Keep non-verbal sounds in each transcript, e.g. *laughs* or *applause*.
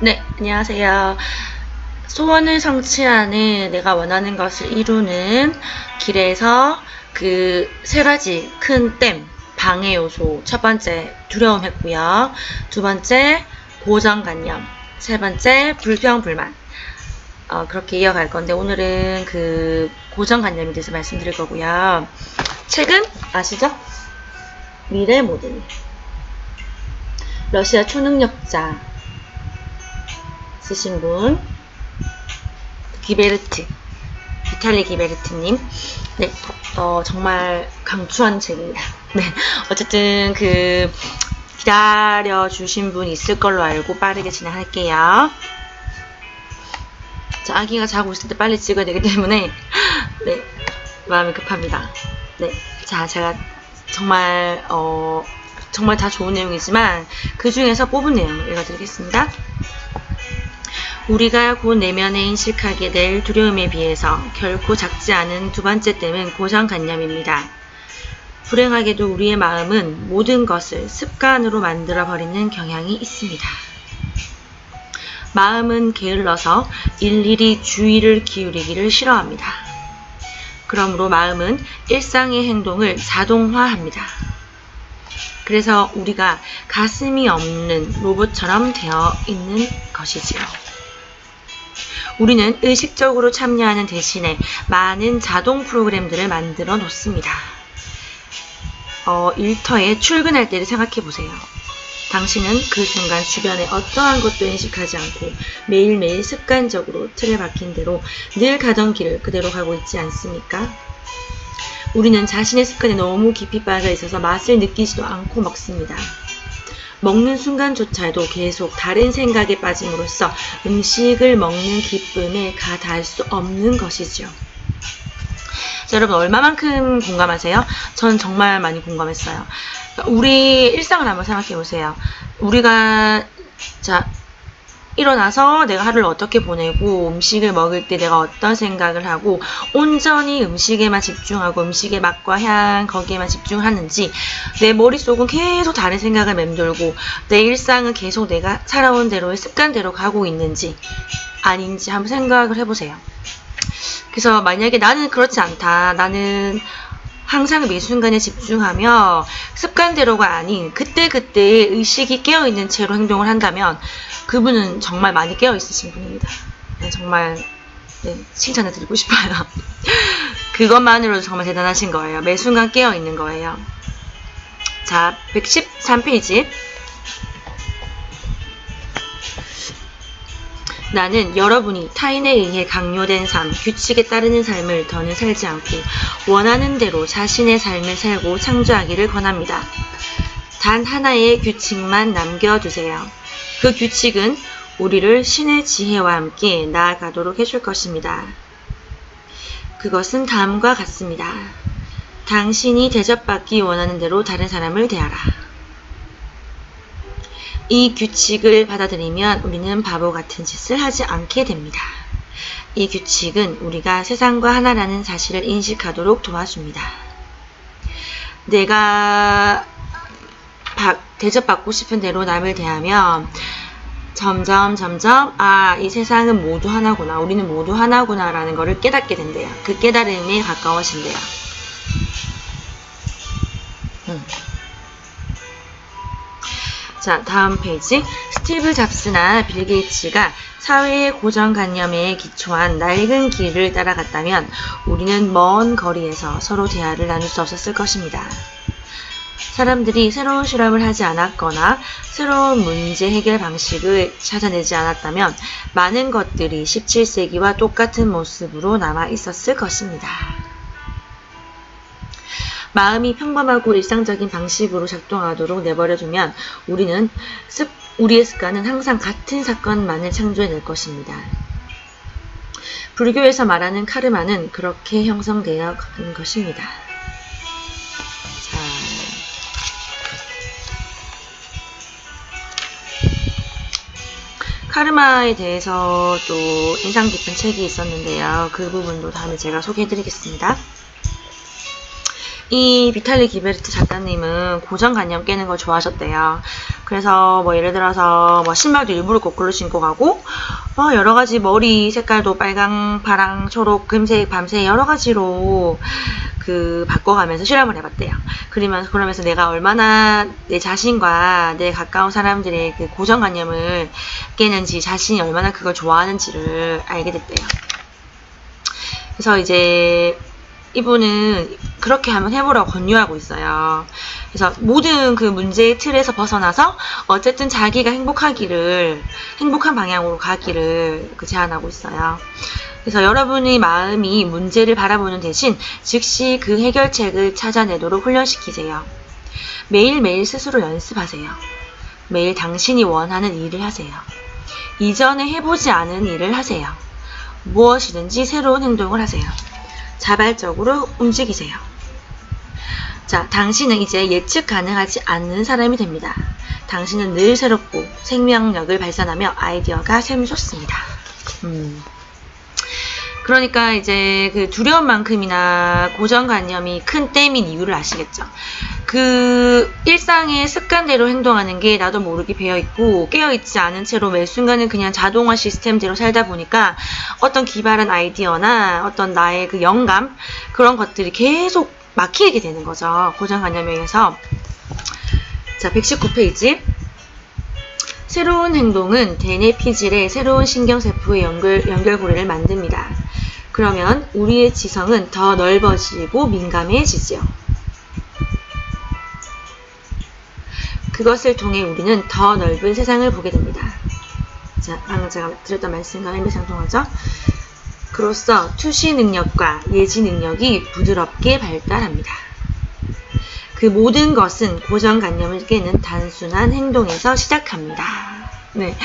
네, 안녕하세요. 소원을 성취하는 내가 원하는 것을 이루는 길에서 그 세 가지 큰 댐, 방해 요소. 첫 번째, 두려움 했고요. 두 번째, 고정관념. 세 번째, 불평불만. 어, 그렇게 이어갈 건데, 오늘은 그 고정관념에 대해서 말씀드릴 거고요. 책은 아시죠? 미래 모델. 러시아 초능력자. 쓰신 분 기베르트 비탈리 기베르트님. 네 어, 정말 강추한 책입니다. *laughs* 네 어쨌든 그 기다려 주신 분 있을 걸로 알고 빠르게 진행할게요. 자 아기가 자고 있을 때 빨리 찍어야 되기 때문에 *laughs* 네 마음이 급합니다. 네 자 제가 정말 어 정말 다 좋은 내용이지만 그 중에서 뽑은 내용을 읽어드리겠습니다. 우리가 곧 내면에 인식하게 될 두려움에 비해서 결코 작지 않은 두 번째 댐은 고정관념입니다. 불행하게도 우리의 마음은 모든 것을 습관으로 만들어 버리는 경향이 있습니다. 마음은 게을러서 일일이 주의를 기울이기를 싫어합니다. 그러므로 마음은 일상의 행동을 자동화합니다. 그래서 우리가 가슴이 없는 로봇처럼 되어 있는 것이지요. 우리는 의식적으로 참여하는 대신에 많은 자동 프로그램들을 만들어 놓습니다. 어, 일터에 출근할 때를 생각해 보세요. 당신은 그 순간 주변에 어떠한 것도 인식하지 않고 매일매일 습관적으로 틀에 박힌 대로 늘 가던 길을 그대로 가고 있지 않습니까? 우리는 자신의 습관에 너무 깊이 빠져 있어서 맛을 느끼지도 않고 먹습니다. 먹는 순간조차도 계속 다른 생각에 빠짐으로써 음식을 먹는 기쁨에 가닿을 수 없는 것이죠. 자, 여러분 얼마만큼 공감하세요? 전 정말 많이 공감했어요. 우리 일상을 한번 생각해 보세요. 우리가 자 일어나서 내가 하루를 어떻게 보내고 음식을 먹을 때 내가 어떤 생각을 하고 온전히 음식에만 집중하고 음식의 맛과 향 거기에만 집중하는지 내 머릿속은 계속 다른 생각을 맴돌고 내 일상은 계속 내가 살아온 대로의 습관대로 가고 있는지 아닌지 한번 생각을 해보세요. 그래서 만약에 나는 그렇지 않다. 나는 항상 매 순간에 집중하며 습관대로가 아닌 그때그때 의식이 깨어있는 채로 행동을 한다면 그분은 정말 많이 깨어있으신 분입니다. 네, 정말 네, 칭찬을 드리고 싶어요. *laughs* 그것만으로도 정말 대단하신 거예요. 매 순간 깨어있는 거예요. 자, 113페이지. 나는 여러분이 타인에 의해 강요된 삶, 규칙에 따르는 삶을 더는 살지 않고 원하는 대로 자신의 삶을 살고 창조하기를 권합니다. 단 하나의 규칙만 남겨두세요. 그 규칙은 우리를 신의 지혜와 함께 나아가도록 해줄 것입니다. 그것은 다음과 같습니다. 당신이 대접받기 원하는 대로 다른 사람을 대하라. 이 규칙을 받아들이면 우리는 바보 같은 짓을 하지 않게 됩니다. 이 규칙은 우리가 세상과 하나라는 사실을 인식하도록 도와줍니다. 내가 대접받고 싶은 대로 남을 대하면 점점 점점 아 이 세상은 모두 하나구나 우리는 모두 하나구나 라는 것을 깨닫게 된대요. 그 깨달음에 가까워진대요. 음. 자, 다음 페이지. 스티브 잡스나 빌 게이츠가 사회의 고정관념에 기초한 낡은 길을 따라갔다면 우리는 먼 거리에서 서로 대화를 나눌 수 없었을 것입니다. 사람들이 새로운 실험을 하지 않았거나 새로운 문제 해결 방식을 찾아내지 않았다면 많은 것들이 17세기와 똑같은 모습으로 남아 있었을 것입니다. 마음이 평범하고 일상적인 방식으로 작동하도록 내버려두면 우리는 습, 우리의 습관은 항상 같은 사건만을 창조해낼 것입니다. 불교에서 말하는 카르마는 그렇게 형성되어 가는 것입니다. 자. 카르마에 대해서 또 인상 깊은 책이 있었는데요. 그 부분도 다음에 제가 소개해 드리겠습니다. 이 비탈리 기베르트 작가님은 고정관념 깨는 걸 좋아하셨대요. 그래서 뭐 예를 들어서 뭐 신발도 일부러 거꾸로 신고 가고 뭐 여러 가지 머리 색깔도 빨강, 파랑, 초록, 금색, 밤색 여러 가지로 그 바꿔가면서 실험을 해봤대요. 그러면서 그러면서 내가 얼마나 내 자신과 내 가까운 사람들의 그 고정관념을 깨는지 자신이 얼마나 그걸 좋아하는지를 알게 됐대요. 그래서 이제 이분은 그렇게 한번 해보라고 권유하고 있어요. 그래서 모든 그 문제의 틀에서 벗어나서 어쨌든 자기가 행복하기를 행복한 방향으로 가기를 그 제안하고 있어요. 그래서 여러분의 마음이 문제를 바라보는 대신 즉시 그 해결책을 찾아내도록 훈련시키세요. 매일매일 스스로 연습하세요. 매일 당신이 원하는 일을 하세요. 이전에 해보지 않은 일을 하세요. 무엇이든지 새로운 행동을 하세요. 자발적으로 움직이세요. 자, 당신은 이제 예측 가능하지 않는 사람이 됩니다. 당신은 늘 새롭고 생명력을 발산하며 아이디어가 샘솟습니다. 음. 그러니까 이제 그 두려움만큼이나 고정관념이 큰 땜인 이유를 아시겠죠? 그 일상의 습관대로 행동하는 게 나도 모르게 배어 있고 깨어 있지 않은 채로 매 순간은 그냥 자동화 시스템대로 살다 보니까 어떤 기발한 아이디어나 어떤 나의 그 영감 그런 것들이 계속 막히게 되는 거죠. 고정관념에 의해서. 자, 119페이지. 새로운 행동은 대뇌 피질의 새로운 신경세포의 연결, 연결고리를 만듭니다. 그러면 우리의 지성은 더 넓어지고 민감해지죠. 그것을 통해 우리는 더 넓은 세상을 보게 됩니다. 자, 방금 제가 드렸던 말씀과 일맥상통하죠. 그로써 투시 능력과 예지 능력이 부드럽게 발달합니다. 그 모든 것은 고정관념을 깨는 단순한 행동에서 시작합니다. 네.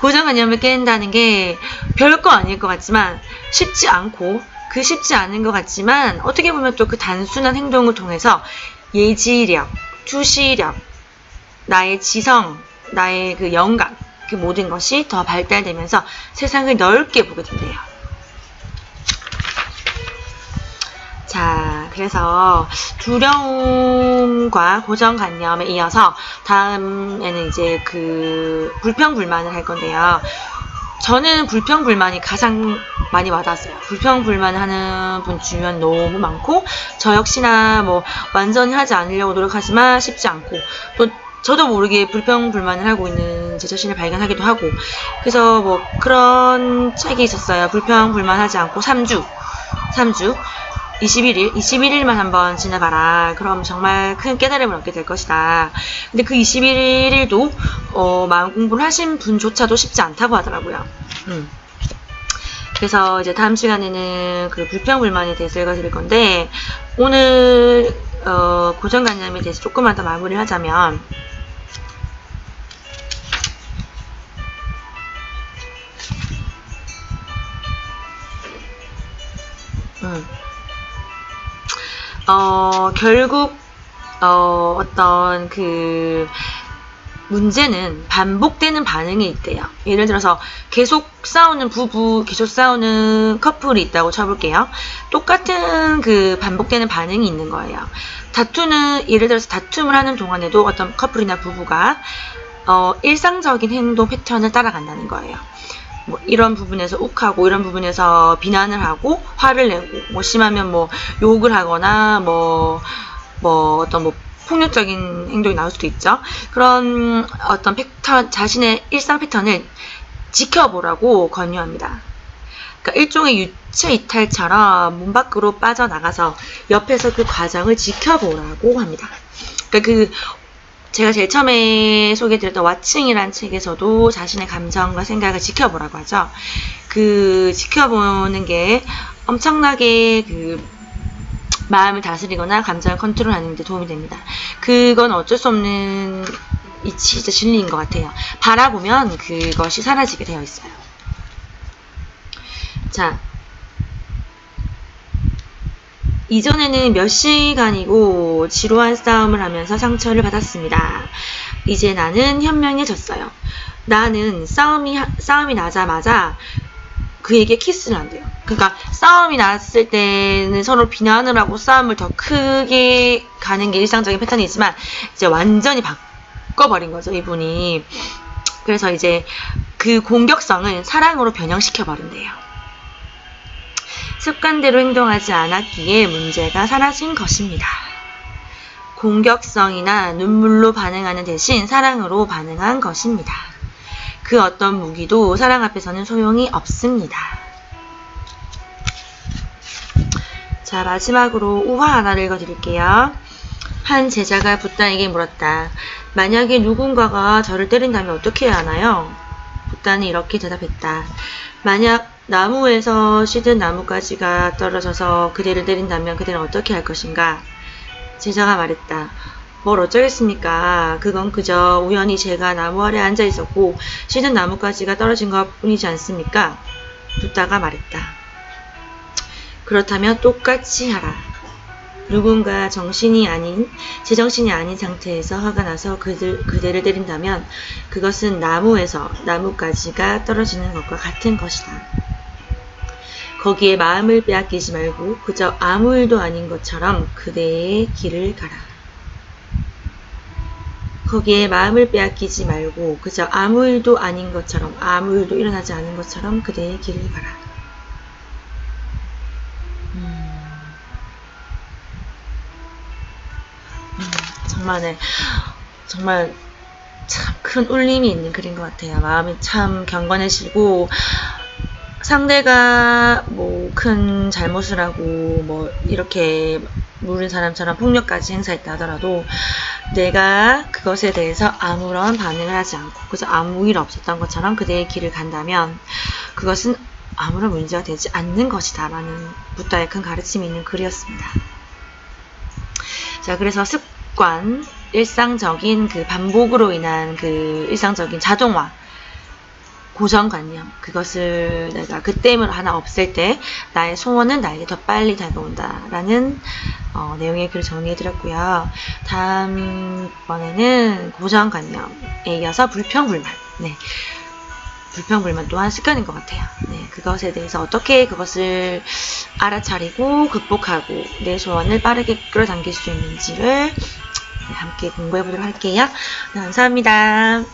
고정관념을 깬다는 게 별거 아닐 것 같지만 쉽지 않고 그 쉽지 않은 것 같지만 어떻게 보면 또 그 단순한 행동을 통해서 예지력, 투시력, 나의 지성, 나의 그 영감, 그 모든 것이 더 발달되면서 세상을 넓게 보게 된대요. 자, 그래서 두려움과 고정관념에 이어서 다음에는 이제 그 불평불만을 할 건데요. 저는 불평불만이 가장 많이 와닿았어요. 불평불만 하는 분 주변 너무 많고, 저 역시나 뭐 완전히 하지 않으려고 노력하지만 쉽지 않고, 또 저도 모르게 불평불만을 하고 있는 제 자신을 발견하기도 하고, 그래서 뭐 그런 책이 있었어요. 불평불만하지 않고 3주. 3주. 21일, 21일만 한번 지나봐라. 그럼 정말 큰 깨달음을 얻게 될 것이다. 근데 그 21일도 어, 마음 공부를 하신 분조차도 쉽지 않다고 하더라고요. 음. 그래서 이제 다음 시간에는 그 불평불만에 대해서 읽어드릴 건데 오늘 어, 고정관념에 대해서 조금만 더 마무리를 하자면 음. 어, 결국 어, 어떤 그 문제는 반복되는 반응이 있대요. 예를 들어서 계속 싸우는 부부, 계속 싸우는 커플이 있다고 쳐볼게요. 똑같은 그 반복되는 반응이 있는 거예요. 다투는 예를 들어서 다툼을 하는 동안에도 어떤 커플이나 부부가 어, 일상적인 행동 패턴을 따라간다는 거예요. 뭐 이런 부분에서 욱하고 이런 부분에서 비난을 하고 화를 내고 뭐 심하면 뭐 욕을 하거나 뭐뭐 뭐 어떤 뭐 폭력적인 행동이 나올 수도 있죠. 그런 어떤 패턴 자신의 일상 패턴을 지켜보라고 권유합니다. 그러니까 일종의 유체 이탈처럼 문 밖으로 빠져나가서 옆에서 그 과정을 지켜보라고 합니다. 그러니까 그 제가 제일 처음에 소개드렸던 왓칭이라는 책에서도 자신의 감정과 생각을 지켜보라고 하죠. 그 지켜보는 게 엄청나게 그 마음을 다스리거나 감정을 컨트롤하는 데 도움이 됩니다. 그건 어쩔 수 없는 이 진짜 진리인 것 같아요. 바라보면 그것이 사라지게 되어 있어요. 자, 이전에는 몇 시간이고 지루한 싸움을 하면서 상처를 받았습니다. 이제 나는 현명해졌어요. 나는 싸움이, 싸움이 나자마자 그에게 키스를 한대요. 그러니까 싸움이 났을 때는 서로 비난을 하고 싸움을 더 크게 가는 게 일상적인 패턴이지만 이제 완전히 바꿔버린 거죠 이분이. 그래서 이제 그 공격성을 사랑으로 변형시켜 버린대요. 습관대로 행동하지 않았기에 문제가 사라진 것입니다. 공격성이나 눈물로 반응하는 대신 사랑으로 반응한 것입니다. 그 어떤 무기도 사랑 앞에서는 소용이 없습니다. 자, 마지막으로 우화 하나 읽어드릴게요. 한 제자가 붓다에게 물었다. 만약에 누군가가 저를 때린다면 어떻게 해야 하나요? 붓다는 이렇게 대답했다. 만약 나무에서 시든 나뭇가지가 떨어져서 그대를 때린다면 그대는 어떻게 할 것인가? 제자가 말했다. 뭘 어쩌겠습니까? 그건 그저 우연히 제가 나무 아래 앉아 있었고 시든 나뭇가지가 떨어진 것 뿐이지 않습니까? 붓다가 말했다. 그렇다면 똑같이 하라. 누군가 정신이 아닌, 제정신이 아닌 상태에서 화가 나서 그들, 그대를 때린다면 그것은 나무에서 나뭇가지가 떨어지는 것과 같은 것이다. 거기에 마음을 빼앗기지 말고 그저 아무 일도 아닌 것처럼 그대의 길을 가라. 거기에 마음을 빼앗기지 말고 그저 아무 일도 아닌 것처럼 아무 일도 일어나지 않은 것처럼 그대의 길을 가라. 음. 음, 정말 네. 정말 참 큰 울림이 있는 글인 것 같아요. 마음이 참 경건해지고 상대가 뭐 큰 잘못을 하고 뭐 이렇게 물은 사람처럼 폭력까지 행사했다 하더라도 내가 그것에 대해서 아무런 반응을 하지 않고 그저 아무 일 없었던 것처럼 그대의 길을 간다면 그것은 아무런 문제가 되지 않는 것이다 라는 부다의 큰 가르침이 있는 글이었습니다. 자 그래서 습관 일상적인 그 반복으로 인한 그 일상적인 자동화 고정관념 그것을 내가 그 때문에 하나 없앨 때 나의 소원은 나에게 더 빨리 다가온다라는 어, 내용의 글을 정리해드렸고요. 다음번에는 고정관념에 이어서 불평불만 네. 불평불만 또한 습관인 것 같아요. 네, 그것에 대해서 어떻게 그것을 알아차리고 극복하고 내 소원을 빠르게 끌어당길 수 있는지를 함께 공부해 보도록 할게요. 네, 감사합니다.